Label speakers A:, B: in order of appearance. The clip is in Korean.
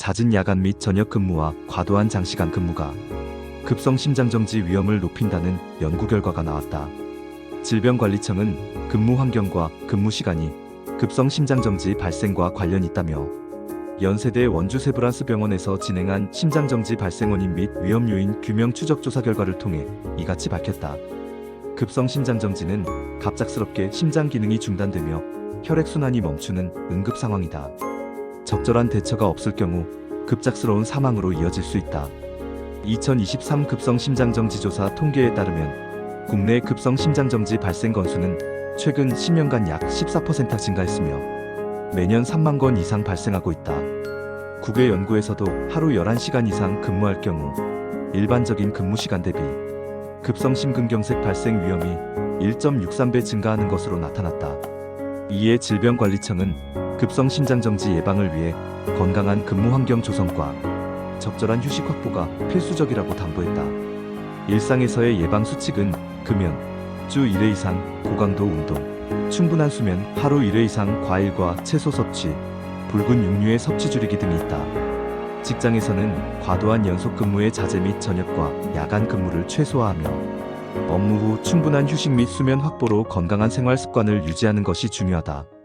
A: 잦은 야간 및 저녁 근무와 과도한 장시간 근무가 급성 심장정지 위험을 높인다는 연구 결과가 나왔다. 질병관리청은 근무 환경과 근무 시간이 급성 심장정지 발생과 관련이 있다며 연세대 원주세브란스 병원에서 진행한 심장정지 발생 원인 및 위험 요인 규명 추적 조사 결과를 통해 이같이 밝혔다. 급성 심장정지는 갑작스럽게 심장 기능이 중단되며 혈액 순환이 멈추는 응급 상황이다. 적절한 대처가 없을 경우 급작스러운 사망으로 이어질 수 있다. 2023 급성 심장정지 조사 통계에 따르면 국내 급성 심장정지 발생 건수는 최근 10년간 약 14% 증가했으며 매년 3만 건 이상 발생하고 있다. 국외 연구에서도 하루 11시간 이상 근무할 경우 일반적인 근무 시간 대비 급성 심근경색 발생 위험이 1.63배 증가하는 것으로 나타났다. 이에 질병관리청은 급성 심장정지 예방을 위해 건강한 근무 환경 조성과 적절한 휴식 확보가 필수적이라고 당부했다. 일상에서의 예방 수칙은 금연, 주 1회 이상 고강도 운동, 충분한 수면, 하루 1회 이상 과일과 채소 섭취, 붉은 육류의 섭취 줄이기 등이 있다. 직장에서는 과도한 연속 근무의 자제 및 저녁과 야간 근무를 최소화하며 업무 후 충분한 휴식 및 수면 확보로 건강한 생활 습관을 유지하는 것이 중요하다.